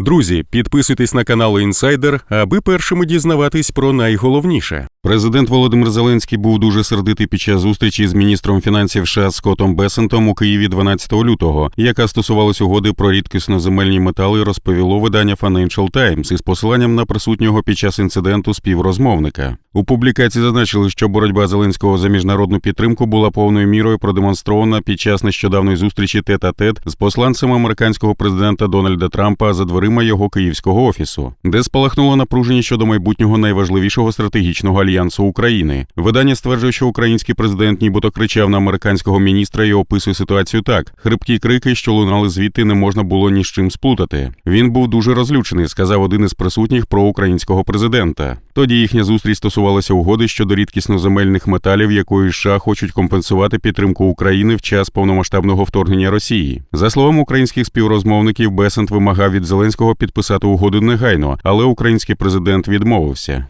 Друзі, підписуйтесь на канал Інсайдер, аби першими дізнаватись про найголовніше. Президент Володимир Зеленський був дуже сердитий під час зустрічі з міністром фінансів США Скоттом Бесентом у Києві 12 лютого, яка стосувалась угоди про рідкісноземельні метали, розповіло видання Financial Times із посиланням на присутнього під час інциденту співрозмовника. У публікації зазначили, що боротьба Зеленського за міжнародну підтримку була повною мірою продемонстрована під час нещодавної зустрічі тет-а-тет з посланцем американського президента Дональда Трампа за дверима його київського офісу, де спалахнуло напруження щодо майбутнього найважливішого стратегічного альянсу України. Видання стверджує, що український президент нібито кричав на американського міністра і описує ситуацію так: хрипкі крики, що лунали звідти, не можна було ні з чим сплутати. Він був дуже розлючений, сказав один із присутніх про українського президента. Тоді їхня зустріч стосувалася угоди щодо рідкісноземельних металів, якою США хочуть компенсувати підтримку України в час повномасштабного вторгнення Росії. За словами українських співрозмовників, Бесент вимагав від Зеленського підписати угоду негайно, але український президент відмовився.